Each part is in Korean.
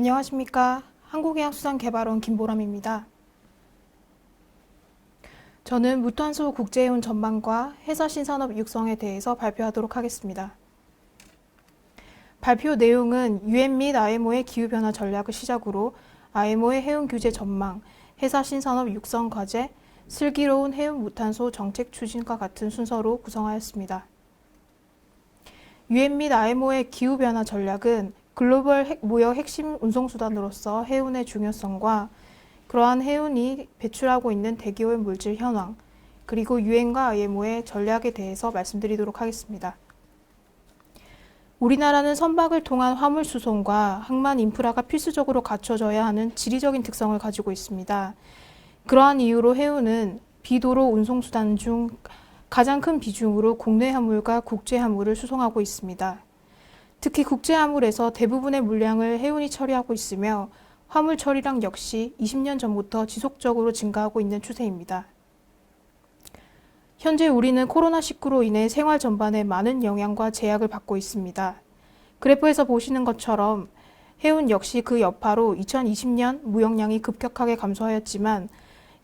안녕하십니까. 한국해양수산개발원 김보람입니다. 저는 무탄소 국제해운 전망과 해사 신산업 육성에 대해서 발표하도록 하겠습니다. 발표 내용은 UN 및 IMO의 기후변화 전략을 시작으로 IMO의 해운 규제 전망, 해사 신산업 육성 과제, 슬기로운 해운 무탄소 정책 추진과 같은 순서로 구성하였습니다. UN 및 IMO의 기후변화 전략은 글로벌 핵, 무역 핵심 운송수단으로서 해운의 중요성과 그러한 해운이 배출하고 있는 대기오염 물질 현황, 그리고 유엔과 IMO의 전략에 대해서 말씀드리도록 하겠습니다. 우리나라는 선박을 통한 화물 수송과 항만 인프라가 필수적으로 갖춰져야 하는 지리적인 특성을 가지고 있습니다. 그러한 이유로 해운은 비도로 운송수단 중 가장 큰 비중으로 국내 화물과 국제 화물을 수송하고 있습니다. 특히 국제 화물에서 대부분의 물량을 해운이 처리하고 있으며 화물 처리량 역시 20년 전부터 지속적으로 증가하고 있는 추세입니다. 현재 우리는 코로나19로 인해 생활 전반에 많은 영향과 제약을 받고 있습니다. 그래프에서 보시는 것처럼 해운 역시 그 여파로 2020년 무역량이 급격하게 감소하였지만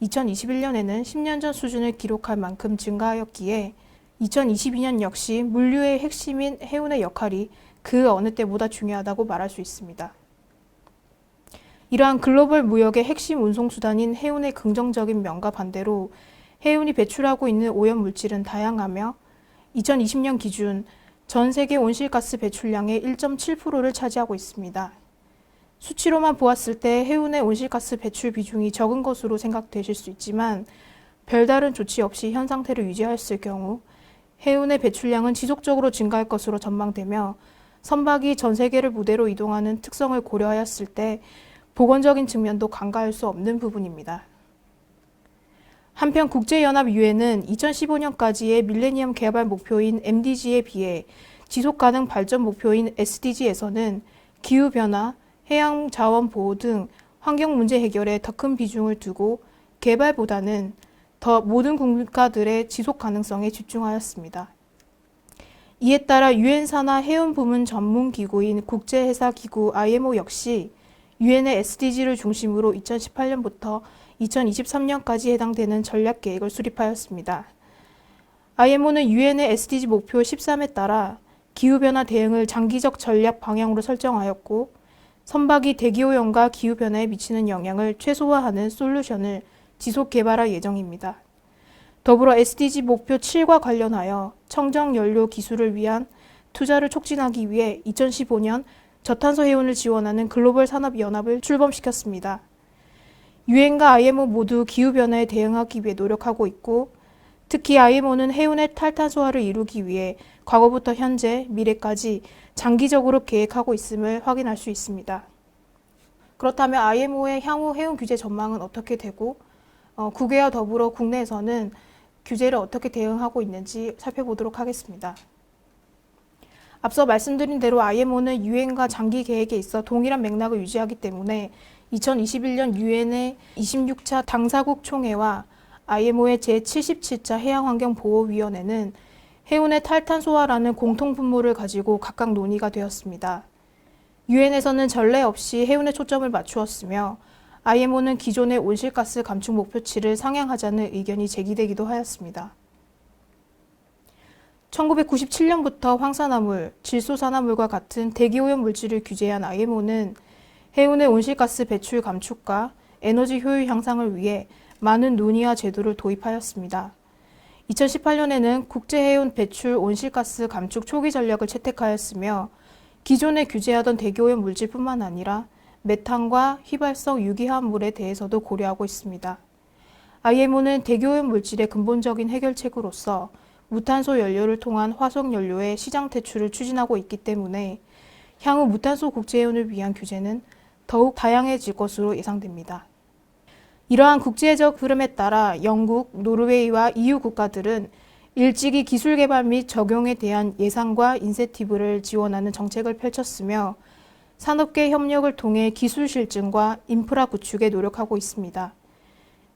2021년에는 10년 전 수준을 기록할 만큼 증가하였기에 2022년 역시 물류의 핵심인 해운의 역할이 그 어느 때보다 중요하다고 말할 수 있습니다. 이러한 글로벌 무역의 핵심 운송수단인 해운의 긍정적인 면과 반대로 해운이 배출하고 있는 오염 물질은 다양하며 2020년 기준 전 세계 온실가스 배출량의 1.7%를 차지하고 있습니다. 수치로만 보았을 때 해운의 온실가스 배출 비중이 적은 것으로 생각되실 수 있지만 별다른 조치 없이 현 상태를 유지하였을 경우 해운의 배출량은 지속적으로 증가할 것으로 전망되며 선박이 전 세계를 무대로 이동하는 특성을 고려하였을 때 보건적인 측면도 간과할 수 없는 부분입니다. 한편 국제연합 유엔은 2015년까지의 밀레니엄 개발 목표인 MDG에 비해 지속 가능 발전 목표인 SDG에서는 기후 변화, 해양 자원 보호 등 환경 문제 해결에 더 큰 비중을 두고 개발보다는 더 모든 국가들의 지속 가능성에 집중하였습니다. 이에 따라 유엔 산하 해운 부문 전문 기구인 국제해사기구 IMO 역시 유엔의 SDG를 중심으로 2018년부터 2023년까지 해당되는 전략 계획을 수립하였습니다. IMO는 유엔의 SDG 목표 13에 따라 기후변화 대응을 장기적 전략 방향으로 설정하였고 선박이 대기오염과 기후변화에 미치는 영향을 최소화하는 솔루션을 지속 개발할 예정입니다. 더불어 SDG 목표 7과 관련하여 청정 연료 기술을 위한 투자를 촉진하기 위해 2015년 저탄소 해운을 지원하는 글로벌 산업 연합을 출범시켰습니다. 유엔과 IMO 모두 기후변화에 대응하기 위해 노력하고 있고 특히 IMO는 해운의 탈탄소화를 이루기 위해 과거부터 현재, 미래까지 장기적으로 계획하고 있음을 확인할 수 있습니다. 그렇다면 IMO의 향후 해운 규제 전망은 어떻게 되고 어, 국외와 더불어 국내에서는 규제를 어떻게 대응하고 있는지 살펴보도록 하겠습니다. 앞서 말씀드린 대로 IMO는 유엔과 장기 계획에 있어 동일한 맥락을 유지하기 때문에 2021년 유엔의 26차 당사국 총회와 IMO의 제77차 해양환경보호위원회는 해운의 탈탄 소화라는 공통 분모를 가지고 각각 논의가 되었습니다. 유엔에서는 전례 없이 해운에 초점을 맞추었으며 IMO는 기존의 온실가스 감축 목표치를 상향하자는 의견이 제기되기도 하였습니다. 1997년부터 황산화물, 질소산화물과 같은 대기오염 물질을 규제한 IMO는 해운의 온실가스 배출 감축과 에너지 효율 향상을 위해 많은 논의와 제도를 도입하였습니다. 2018년에는 국제해운 배출 온실가스 감축 초기 전략을 채택하였으며 기존에 규제하던 대기오염 물질뿐만 아니라 메탄과 휘발성 유기화 물에 대해서도 고려하고 있습니다. IMO는 대기오염 물질의 근본적인 해결책으로서 무탄소 연료를 통한 화석 연료의 시장 퇴출을 추진하고 있기 때문에 향후 무탄소 국제해운을 위한 규제는 더욱 다양해질 것으로 예상됩니다. 이러한 국제적 흐름에 따라 영국, 노르웨이와 EU 국가들은 일찍이 기술 개발 및 적용에 대한 예산과 인센티브를 지원하는 정책을 펼쳤으며 산업계 협력을 통해 기술 실증과 인프라 구축에 노력하고 있습니다.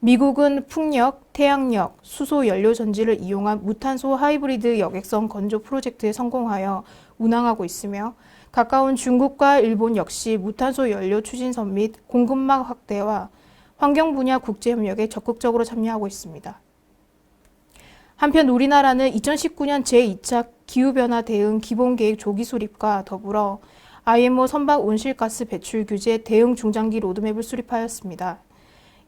미국은 풍력, 태양력, 수소 연료 전지를 이용한 무탄소 하이브리드 여객선 건조 프로젝트에 성공하여 운항하고 있으며 가까운 중국과 일본 역시 무탄소 연료 추진선 및 공급망 확대와 환경 분야 국제 협력에 적극적으로 참여하고 있습니다. 한편 우리나라는 2019년 제2차 기후변화 대응 기본계획 조기 수립과 더불어 IMO 선박 온실가스 배출 규제 대응 중장기 로드맵을 수립하였습니다.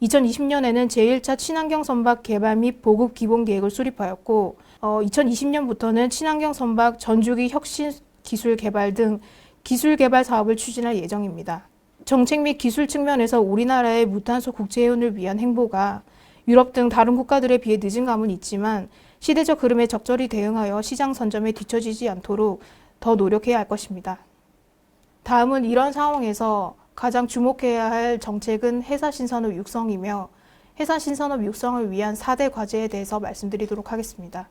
2020년에는 제1차 친환경 선박 개발 및 보급 기본 계획을 수립하였고, 어, 2020년부터는 친환경 선박 전주기 혁신 기술 개발 등 기술 개발 사업을 추진할 예정입니다. 정책 및 기술 측면에서 우리나라의 무탄소 국제해운을 위한 행보가 유럽 등 다른 국가들에 비해 늦은 감은 있지만 시대적 흐름에 적절히 대응하여 시장 선점에 뒤처지지 않도록 더 노력해야 할 것입니다. 다음은 이런 상황에서 가장 주목해야 할 정책은 해사 신산업 육성이며 해사 신산업 육성을 위한 4대 과제에 대해서 말씀드리도록 하겠습니다.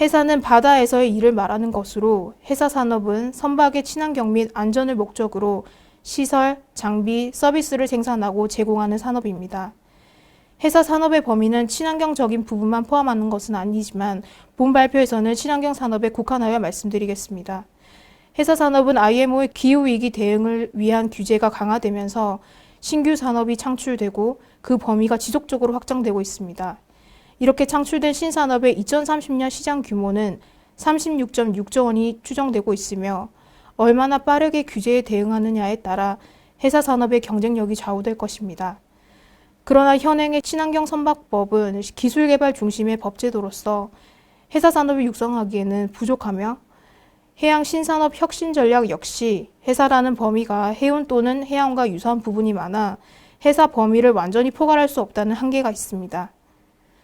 해사는 바다에서의 일을 말하는 것으로 해사 산업은 선박의 친환경 및 안전을 목적으로 시설, 장비, 서비스를 생산하고 제공하는 산업입니다. 해사 산업의 범위는 친환경적인 부분만 포함하는 것은 아니지만 본 발표에서는 친환경 산업에 국한하여 말씀드리겠습니다. 해사 산업은 IMO의 기후 위기 대응을 위한 규제가 강화되면서 신규 산업이 창출되고 그 범위가 지속적으로 확장되고 있습니다. 이렇게 창출된 신산업의 2030년 시장 규모는 36.6조 원이 추정되고 있으며 얼마나 빠르게 규제에 대응하느냐에 따라 해사 산업의 경쟁력이 좌우될 것입니다. 그러나 현행의 친환경 선박법은 기술 개발 중심의 법제도로서 해사 산업을 육성하기에는 부족하며 해양 신산업 혁신 전략 역시 해사라는 범위가 해운 또는 해양과 유사한 부분이 많아 해사 범위를 완전히 포괄할 수 없다는 한계가 있습니다.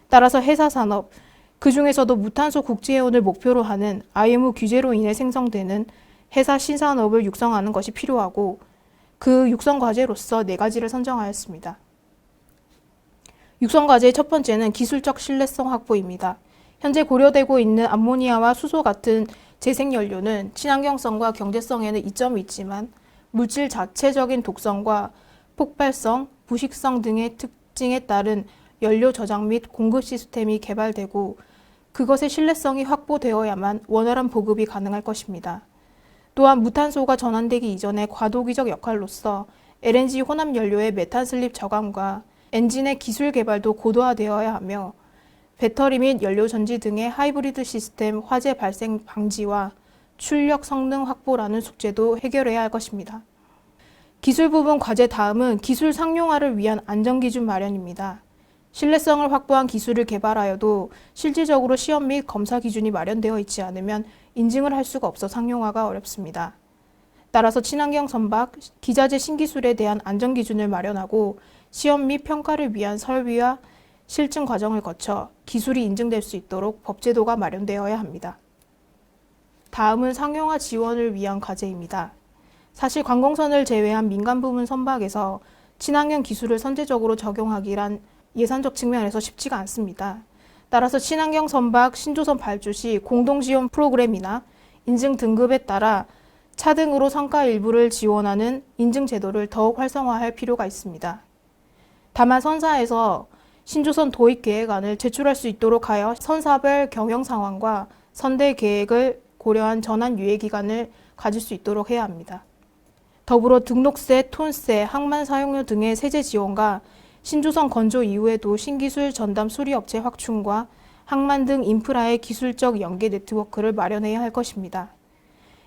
따라서 해사 산업, 그 중에서도 무탄소 국제해운을 목표로 하는 IMO 규제로 인해 생성되는 해사 신산업을 육성하는 것이 필요하고 그 육성 과제로서 네 가지를 선정하였습니다. 육성 과제의 첫 번째는 기술적 신뢰성 확보입니다. 현재 고려되고 있는 암모니아와 수소 같은 재생연료는 친환경성과 경제성에는 이점이 있지만 물질 자체적인 독성과 폭발성, 부식성 등의 특징에 따른 연료 저장 및 공급 시스템이 개발되고 그것의 신뢰성이 확보되어야만 원활한 보급이 가능할 것입니다. 또한 무탄소가 전환되기 이전에 과도기적 역할로서 LNG 혼합 연료의 메탄 슬립 저감과 엔진의 기술 개발도 고도화되어야 하며 배터리 및 연료 전지 등의 하이브리드 시스템 화재 발생 방지와 출력 성능 확보라는 숙제도 해결해야 할 것입니다. 기술 부분 과제 다음은 기술 상용화를 위한 안전기준 마련입니다. 신뢰성을 확보한 기술을 개발하여도 실질적으로 시험 및 검사 기준이 마련되어 있지 않으면 인증을 할 수가 없어 상용화가 어렵습니다. 따라서 친환경 선박, 기자재 신기술에 대한 안전 기준을 마련하고 시험 및 평가를 위한 설비와 실증 과정을 거쳐 기술이 인증될 수 있도록 법제도가 마련되어야 합니다. 다음은 상용화 지원을 위한 과제입니다. 사실 관공선을 제외한 민간 부문 선박에서 친환경 기술을 선제적으로 적용하기란 예산적 측면에서 쉽지가 않습니다. 따라서 친환경 선박 신조선 발주 시 공동 지원 프로그램이나 인증 등급에 따라 차등으로 성과 일부를 지원하는 인증 제도를 더욱 활성화할 필요가 있습니다. 다만 선사에서 신조선 도입 계획안을 제출할 수 있도록 하여 선사별 경영 상황과 선대 계획을 고려한 전환 유예 기간을 가질 수 있도록 해야 합니다. 더불어 등록세, 톤세, 항만 사용료 등의 세제 지원과 신조선 건조 이후에도 신기술 전담 수리업체 확충과 항만 등 인프라의 기술적 연계 네트워크를 마련해야 할 것입니다.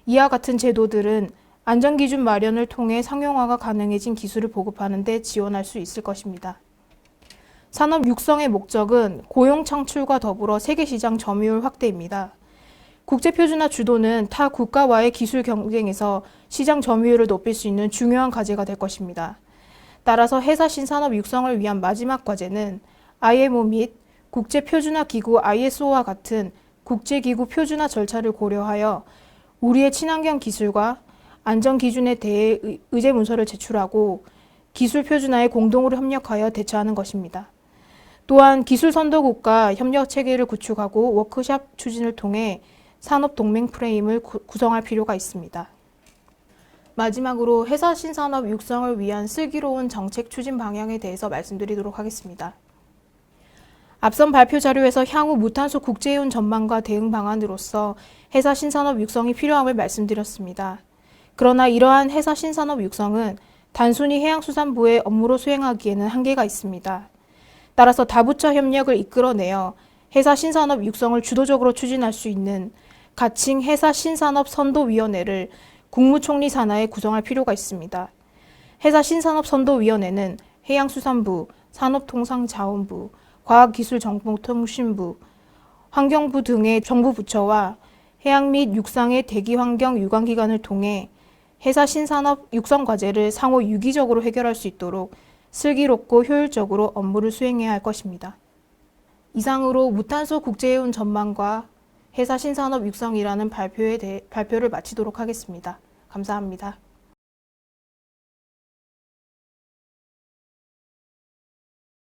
이와 같은 제도들은 안전기준 마련을 통해 상용화가 가능해진 기술을 보급하는 데 지원할 수 있을 것입니다. 산업 육성의 목적은 고용 창출과 더불어 세계 시장 점유율 확대입니다. 국제표준화 주도는 타 국가와의 기술 경쟁에서 시장 점유율을 높일 수 있는 중요한 과제가 될 것입니다. 따라서 회사 신산업 육성을 위한 마지막 과제는 IMO 및 국제표준화기구 ISO와 같은 국제기구 표준화 절차를 고려하여 우리의 친환경 기술과 안전 기준에 대해 의제 문서를 제출하고 기술 표준화에 공동으로 협력하여 대처하는 것입니다. 또한 기술 선도국과 협력 체계를 구축하고 워크샵 추진을 통해 산업 동맹 프레임을 구성할 필요가 있습니다. 마지막으로 회사 신산업 육성을 위한 슬기로운 정책 추진 방향에 대해서 말씀드리도록 하겠습니다. 앞선 발표 자료에서 향후 무탄소 국제해운 전망과 대응 방안으로서 해사 신산업 육성이 필요함을 말씀드렸습니다. 그러나 이러한 해사 신산업 육성은 단순히 해양수산부의 업무로 수행하기에는 한계가 있습니다. 따라서 다부처 협력을 이끌어내어 해사 신산업 육성을 주도적으로 추진할 수 있는 가칭 해사 신산업 선도위원회를 국무총리 산하에 구성할 필요가 있습니다. 해사 신산업 선도위원회는 해양수산부, 산업통상자원부, 과학기술정보통신부, 환경부 등의 정부 부처와 해양 및 육상의 대기 환경 유관 기관을 통해 해사 신산업 육성 과제를 상호 유기적으로 해결할 수 있도록 슬기롭고 효율적으로 업무를 수행해야 할 것입니다. 이상으로 무탄소 국제해운 전망과 해사 신산업 육성이라는 발표에 대해 발표를 마치도록 하겠습니다. 감사합니다.